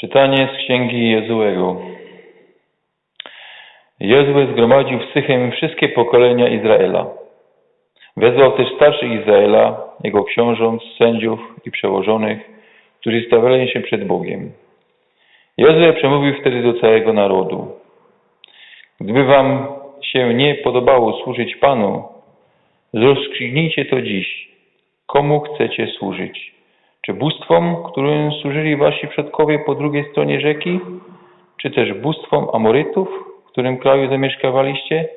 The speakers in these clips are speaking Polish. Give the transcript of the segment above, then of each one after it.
Czytanie z księgi Jezułego. Jezue zgromadził w Sychem wszystkie pokolenia Izraela. Wezwał też starszych Izraela, jego książąt, sędziów i przełożonych, którzy stawiali się przed Bogiem. Jezue przemówił wtedy do całego narodu. Gdyby wam się nie podobało służyć Panu, rozstrzygnijcie to dziś. Komu chcecie służyć? Czy bóstwom, którym służyli wasi przodkowie po drugiej stronie rzeki? Czy też bóstwom Amorytów, w którym kraju zamieszkawaliście?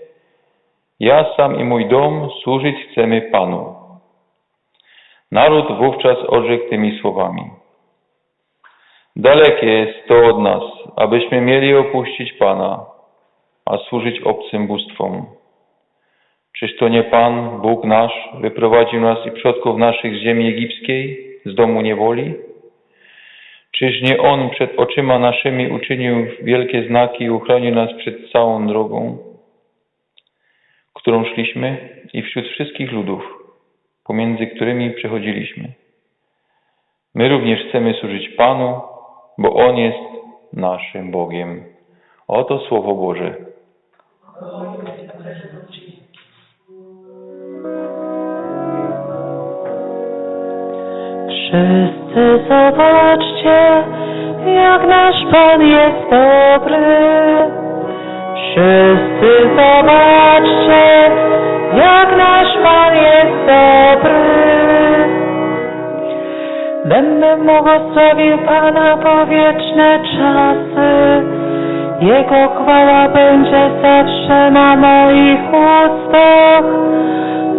Ja sam i mój dom służyć chcemy Panu. Naród wówczas odrzekł tymi słowami. Dalekie jest to od nas, abyśmy mieli opuścić Pana, a służyć obcym bóstwom. Czyż to nie Pan, Bóg nasz, wyprowadził nas i przodków naszych z ziemi egipskiej, z domu niewoli? Czyż nie On przed oczyma naszymi uczynił wielkie znaki i uchronił nas przed całą drogą, którą szliśmy i wśród wszystkich ludów, pomiędzy którymi przechodziliśmy? My również chcemy służyć Panu, bo On jest naszym Bogiem. Oto Słowo Boże. Wszyscy zobaczcie, jak nasz Pan jest dobry. Wszyscy zobaczcie, jak nasz Pan jest dobry. Będę błogosławił Pana po wieczne czasy. Jego chwała będzie zawsze na moich ustach.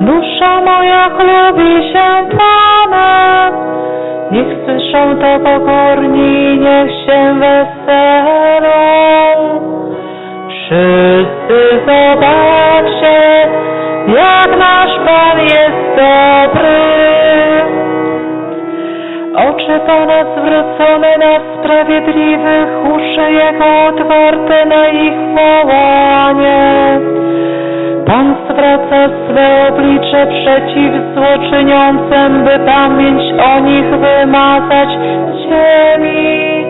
Dusza moja chlubi się Panem. Niech słyszą to pokorni, niech się weselą. Wszyscy zobaczcie, jak nasz Pan jest dobry. Oczy Pana zwrócone na sprawiedliwych, uszy Jego otwarte na ich wołanie. Pan zwraca swe oblicze przeciw złoczyniącym, by pamięć o nich wymazać z ziemi.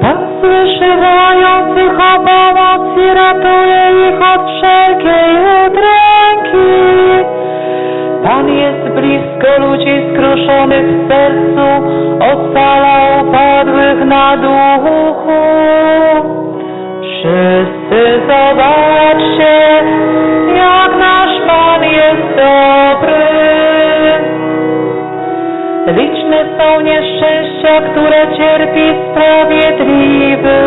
Pan słyszy wołających o pomoc i ratuje ich od wszelkiej udręki. Pan jest blisko ludzi skruszonych w sercu, ocala upadłych na duchu. Wszyscy zobaczcie, jak nasz Pan jest dobry. Liczne są nieszczęścia, które cierpi sprawiedliwy,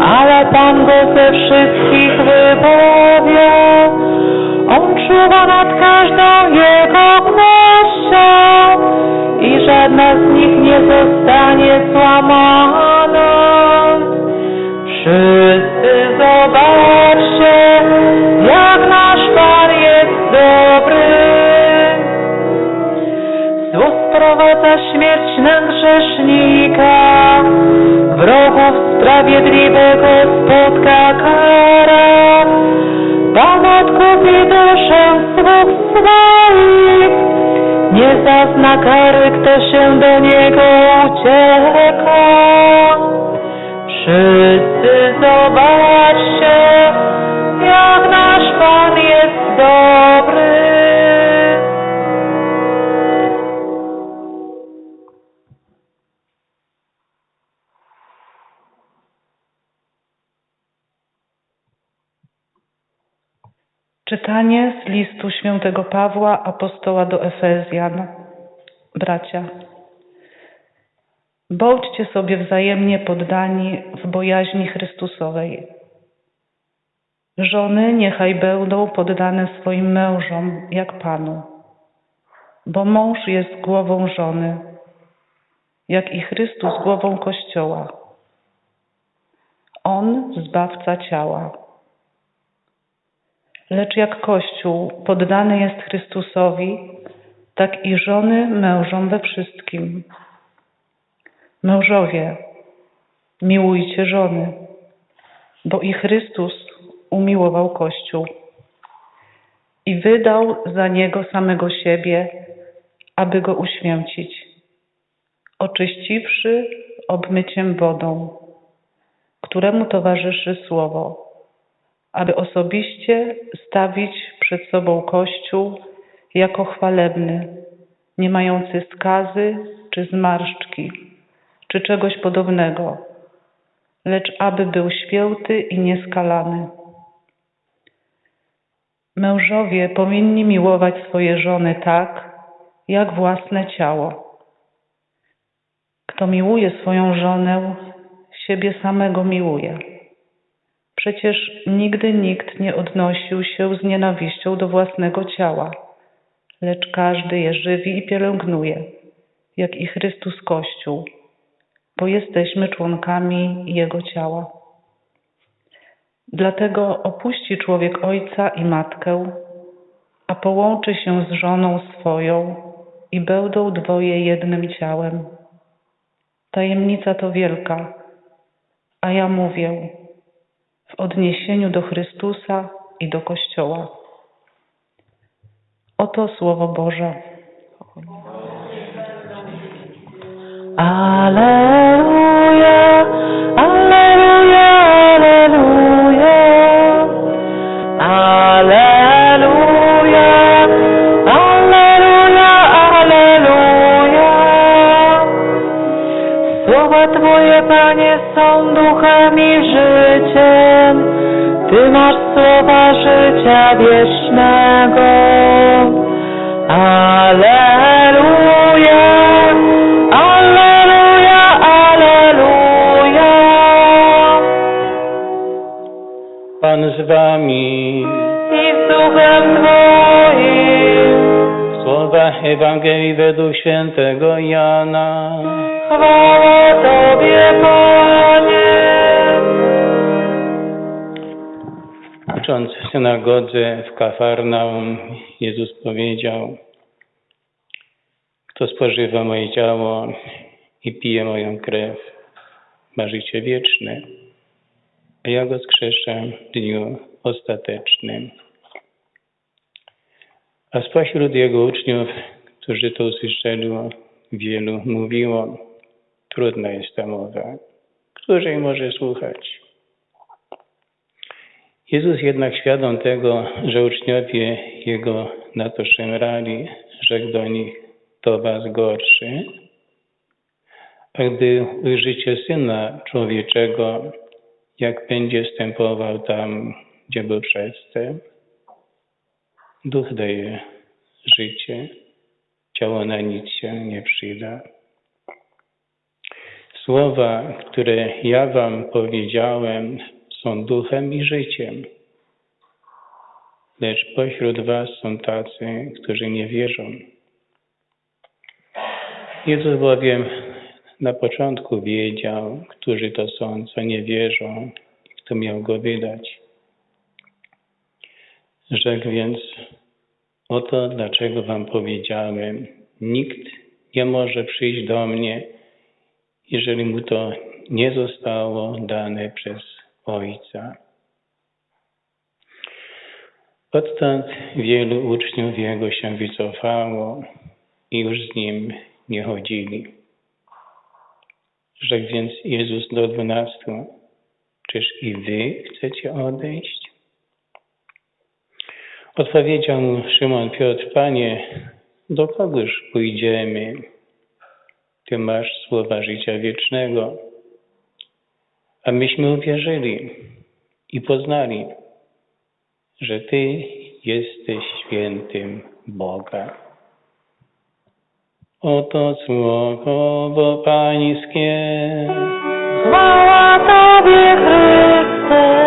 ale Pan go ze wszystkich wybawia. On czuwa nad każdą jego kością i żadna z nich nie zostanie złamana. Wszyscy zobaczcie, jak nasz Pan jest dobry. Zło sprowadza śmierć na grzesznika, wrogów sprawiedliwego spotka kara. Pan odkupi duszę sług swoich, nie zazna kary, kto się do Niego ucieka. Wszyscy Czytanie z listu świętego Pawła, apostoła do Efezjan. Bracia, bądźcie sobie wzajemnie poddani w bojaźni Chrystusowej. Żony niechaj będą poddane swoim mężom jak Panu, bo mąż jest głową żony, jak i Chrystus głową Kościoła. On zbawca ciała. Lecz jak Kościół poddany jest Chrystusowi, tak i żony mężom we wszystkim. Mężowie, miłujcie żony, bo i Chrystus umiłował Kościół i wydał za niego samego siebie, aby go uświęcić, oczyściwszy obmyciem wodą, któremu towarzyszy słowo, aby osobiście stawić przed sobą Kościół jako chwalebny, nie mający skazy czy zmarszczki, czy czegoś podobnego, lecz aby był święty i nieskalany. Mężowie powinni miłować swoje żony tak, jak własne ciało. Kto miłuje swoją żonę, siebie samego miłuje. Przecież nigdy nikt nie odnosił się z nienawiścią do własnego ciała, lecz każdy je żywi i pielęgnuje, jak i Chrystus Kościół, bo jesteśmy członkami Jego ciała. Dlatego opuści człowiek ojca i matkę, a połączy się z żoną swoją i będą dwoje jednym ciałem. Tajemnica to wielka, a ja mówię odniesieniu do Chrystusa i do Kościoła. Oto Słowo Boże. Aleluja, aleluja, aleluja. Aleluja, aleluja, aleluja. Słowa Twoje, Panie, są duchem i życiem. Ty masz słowa życia wiecznego. Aleluja, aleluja, aleluja. Pan z wami. I z duchem Twoim. Ewangelii według świętego Jana. Chwała Tobie, Panie. Ucząc w synagodze w Kafarnaum, Jezus powiedział, kto spożywa moje ciało i pije moją krew, ma życie wieczne, a ja go skrzeszę w dniu ostatecznym. A spośród jego uczniów, którzy to usłyszeli, wielu mówiło, trudna jest ta mowa, której może słuchać. Jezus jednak świadom tego, że uczniowie Jego na to szemrali, rzekł do nich, to was gorszy. A gdy ujrzycie Syna Człowieczego, jak będzie wstępował tam, gdzie był przedtem, duch daje życie, ciało na nic się nie przyda. Słowa, które ja wam powiedziałem, są duchem i życiem. Lecz pośród was są tacy, którzy nie wierzą. Jezus bowiem na początku wiedział, którzy to są, co nie wierzą i kto miał go wydać. Rzekł więc, oto dlaczego wam powiedziałem, nikt nie może przyjść do mnie, jeżeli mu to nie zostało dane przez Ojca. Odtąd wielu uczniów Jego się wycofało i już z Nim nie chodzili. Rzekł więc Jezus do dwunastu, czyż i wy chcecie odejść? Odpowiedział mu Szymon Piotr, Panie, do kogoż pójdziemy? Ty masz słowa życia wiecznego. A myśmy uwierzyli i poznali, że Ty jesteś świętym Boga. Oto słowo Pańskie. Chwała Tobie, Chryste.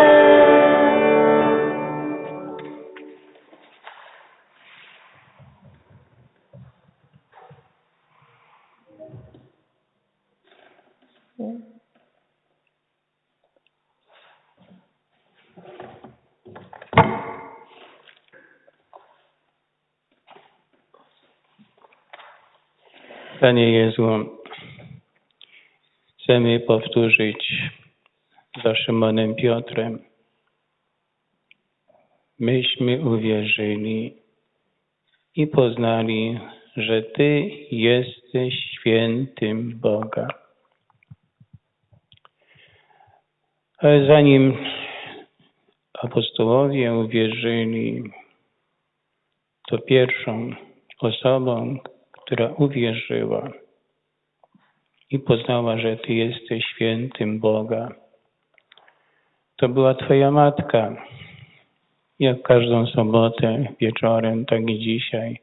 Panie Jezu, chcemy powtórzyć za Szymonem Piotrem. Myśmy uwierzyli i poznali, że Ty jesteś świętym Boga. Ale zanim apostołowie uwierzyli, to pierwszą osobą, która uwierzyła i poznała, że Ty jesteś świętym Boga, to była Twoja matka. Jak każdą sobotę wieczorem, tak i dzisiaj,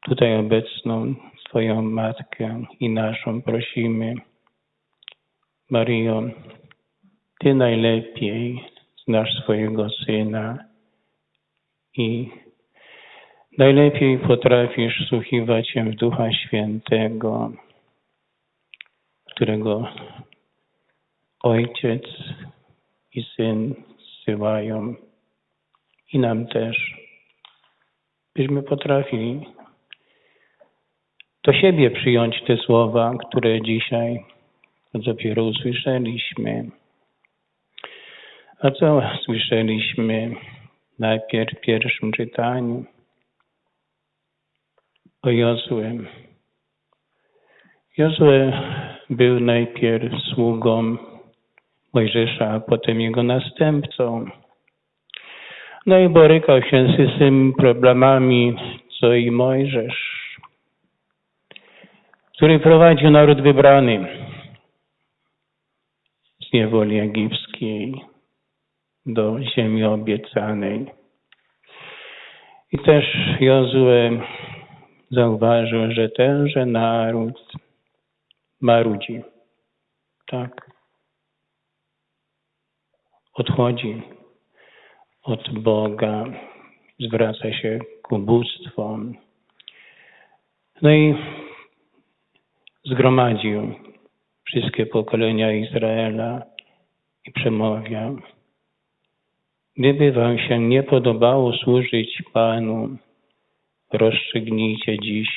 tutaj obecną Twoją matkę i naszą prosimy, Maryjo, Ty najlepiej znasz swojego Syna i najlepiej potrafisz słuchiwać się w Ducha Świętego, którego Ojciec i Syn zsyłają i nam też, byśmy potrafili do siebie przyjąć te słowa, które dzisiaj dopiero usłyszeliśmy. A co słyszeliśmy najpierw w pierwszym czytaniu? O Jozue. Jozue był najpierw sługą Mojżesza, a potem jego następcą. No i borykał się z tymi problemami, co i Mojżesz, który prowadził naród wybrany z niewoli egipskiej do ziemi obiecanej. I też Jozue zauważył, że tenże naród marudzi. Tak. Odchodzi od Boga, zwraca się ku bóstwom. No i zgromadził wszystkie pokolenia Izraela i przemawia. Gdyby wam się nie podobało służyć Panu, rozstrzygnijcie dziś,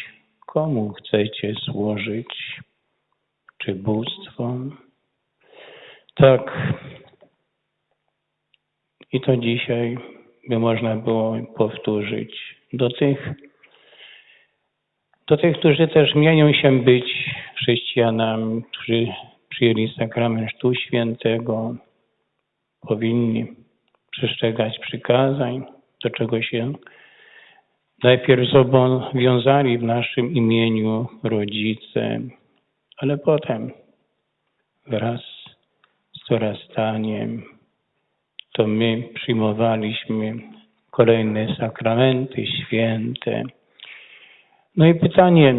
komu chcecie służyć, czy bóstwom. Tak. I to dzisiaj by można było powtórzyć do tych, do tych, którzy też mienią się być chrześcijanami, którzy przyjęli sakrament Chrztu Świętego, powinni przestrzegać przykazań, do czego się najpierw zobowiązali w naszym imieniu rodzice, ale potem wraz z dorastaniem to my przyjmowaliśmy kolejne sakramenty święte. No i pytanie,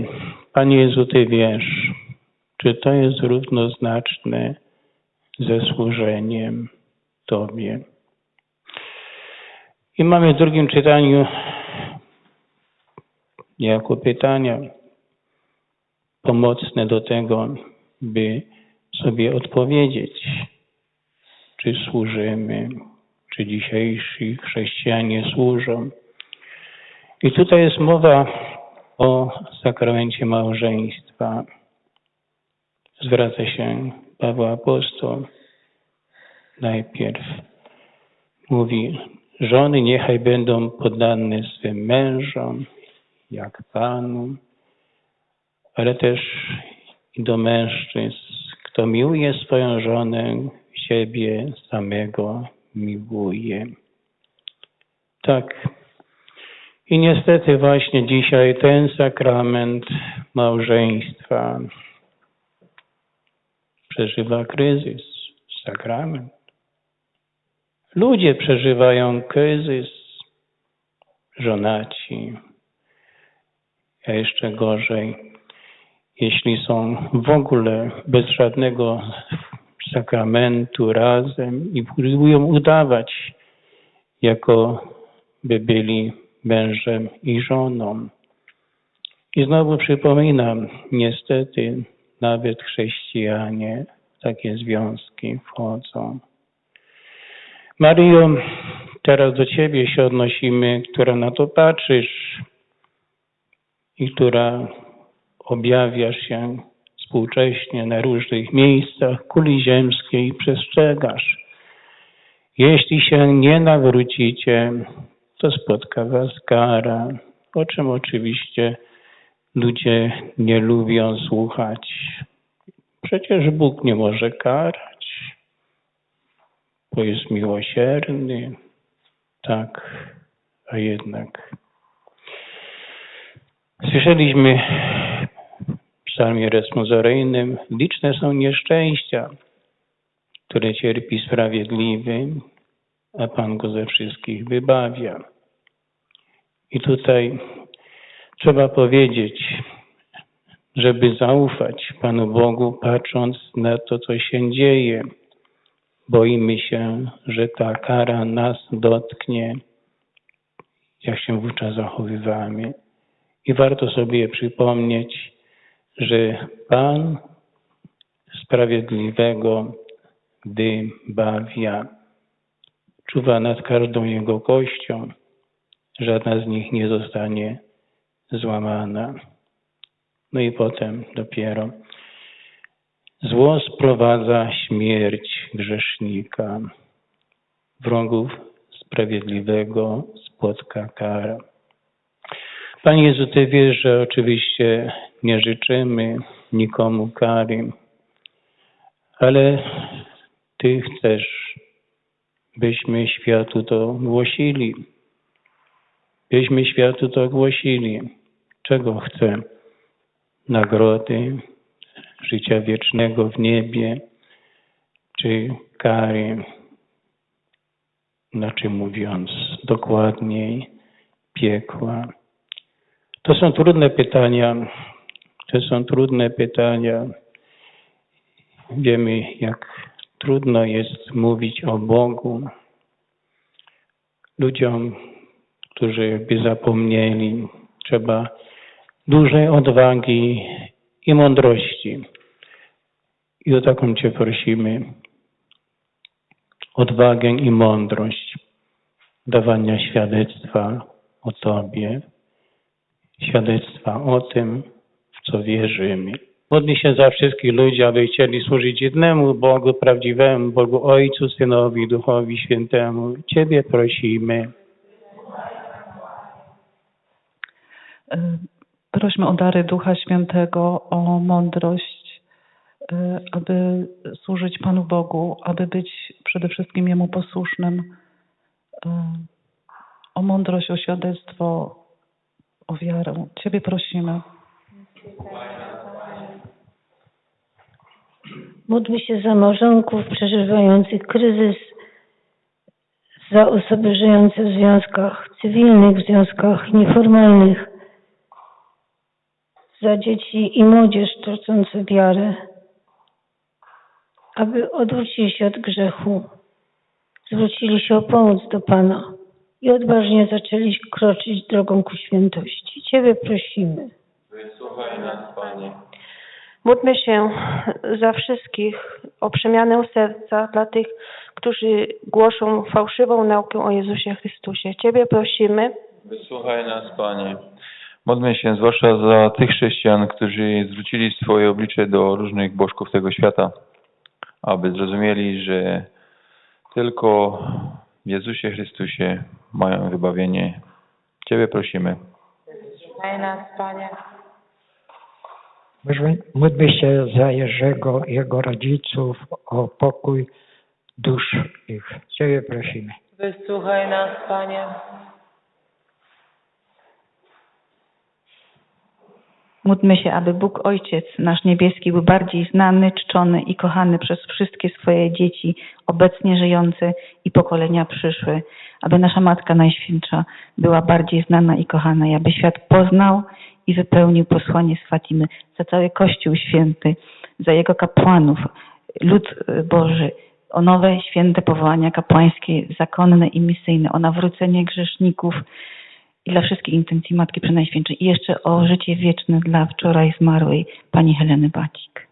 Panie Jezu, Ty wiesz, czy to jest równoznaczne ze służeniem Tobie? I mamy w drugim czytaniu jako pytania pomocne do tego, by sobie odpowiedzieć, czy służymy, czy dzisiejsi chrześcijanie służą. I tutaj jest mowa o sakramencie małżeństwa. Zwraca się Paweł Apostoł najpierw. Mówi, żony niechaj będą poddane swym mężom, jak Panu, ale też i do mężczyzn. Kto miłuje swoją żonę, siebie samego miłuje. Tak. I niestety właśnie dzisiaj ten sakrament małżeństwa przeżywa kryzys. Sakrament. Ludzie przeżywają kryzys. Żonaci. A jeszcze gorzej, jeśli są w ogóle bez żadnego sakramentu razem i próbują udawać, jako by byli mężem i żoną. I znowu przypominam, niestety nawet chrześcijanie w takie związki wchodzą. Maryjo, teraz do Ciebie się odnosimy, która na to patrzysz i która objawiasz się współcześnie na różnych miejscach kuli ziemskiej przestrzegasz. Jeśli się nie nawrócicie, to spotka was kara, o czym oczywiście ludzie nie lubią słuchać. Przecież Bóg nie może karać. bo jest miłosierny. Tak, a jednak. Słyszeliśmy w psalmie responsoryjnym, liczne są nieszczęścia, które cierpi sprawiedliwy, a Pan go ze wszystkich wybawia. I tutaj trzeba powiedzieć, żeby zaufać Panu Bogu, patrząc na to, co się dzieje. Boimy się, że ta kara nas dotknie, jak się wówczas zachowywamy. I warto sobie przypomnieć, że Pan sprawiedliwego wybawia. Czuwa nad każdą jego kością, żadna z nich nie zostanie złamana. No i potem dopiero zło sprowadza śmierć grzesznika. Wrogów sprawiedliwego spotka kara. Panie Jezu, Ty wiesz, że oczywiście nie życzymy nikomu kary, ale Ty chcesz, byśmy światu to głosili. Byśmy światu to głosili. Czego chce? Nagrody, życia wiecznego w niebie, czy kary, znaczy mówiąc dokładniej, piekła. To są trudne pytania. To są trudne pytania. Wiemy, jak trudno jest mówić o Bogu ludziom, którzy by zapomnieli. Trzeba dużej odwagi i mądrości. I o taką Cię prosimy. Odwagę i mądrość dawania świadectwa o Tobie, świadectwa o tym, w co wierzymy. Modlę się za wszystkich ludzi, aby chcieli służyć jednemu Bogu, prawdziwemu Bogu Ojcu, Synowi Duchowi Świętemu. Ciebie prosimy. Y, Prośmy o dary Ducha Świętego, o mądrość, y, aby służyć Panu Bogu, aby być przede wszystkim Jemu posłusznym, y, o mądrość, o świadectwo, o wiarę. Ciebie prosimy. Módlmy się za małżonków przeżywających kryzys, za osoby żyjące w związkach cywilnych, w związkach nieformalnych, za dzieci i młodzież tracące wiarę, aby odwrócili się od grzechu, zwrócili się o pomoc do Pana i odważnie zaczęli kroczyć drogą ku świętości. Ciebie prosimy. Wysłuchaj nas, Panie. Módlmy się za wszystkich o przemianę serca dla tych, którzy głoszą fałszywą naukę o Jezusie Chrystusie. Ciebie prosimy, Wysłuchaj nas, Panie. Modlmy się zwłaszcza za tych chrześcijan, którzy zwrócili swoje oblicze do różnych bożków tego świata, aby zrozumieli, że tylko w Jezusie Chrystusie mają wybawienie. Ciebie prosimy. Daj nas, Panie. Módlmy- Módlmy się za Jerzego i jego rodziców o pokój dusz ich. Ciebie prosimy. Wysłuchaj nas, Panie. Módlmy się, aby Bóg Ojciec, nasz niebieski, był bardziej znany, czczony i kochany przez wszystkie swoje dzieci, obecnie żyjące i pokolenia przyszłe. Aby nasza Matka Najświętsza była bardziej znana i kochana, i aby świat poznał i wypełnił posłanie z Fatimy za cały Kościół Święty, za jego kapłanów, lud y, Boży, o nowe święte powołania kapłańskie, zakonne i misyjne, o nawrócenie grzeszników, i dla wszystkich intencji Matki Przenajświętszej. I jeszcze o życie wieczne dla wczoraj zmarłej Pani Heleny Bacik.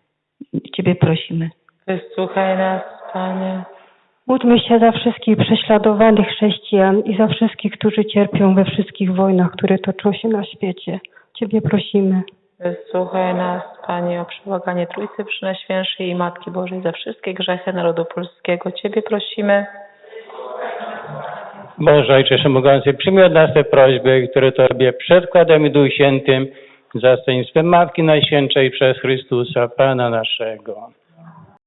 Ciebie prosimy. Wysłuchaj nas, Panie. Módlmy się za wszystkich prześladowanych chrześcijan i za wszystkich, którzy cierpią we wszystkich wojnach, które toczą się na świecie. Ciebie prosimy. Wysłuchaj nas, Panie, o przebłaganie Trójcy Przenajświętszej i Matki Bożej za wszystkie grzechy narodu polskiego. Ciebie prosimy. Boże Ojcze Wszechmogący, przyjmij od nas te prośby, które Tobie przedkładamy Duchu Świętym, zastępstwem Matki Najświętszej przez Chrystusa, Pana naszego.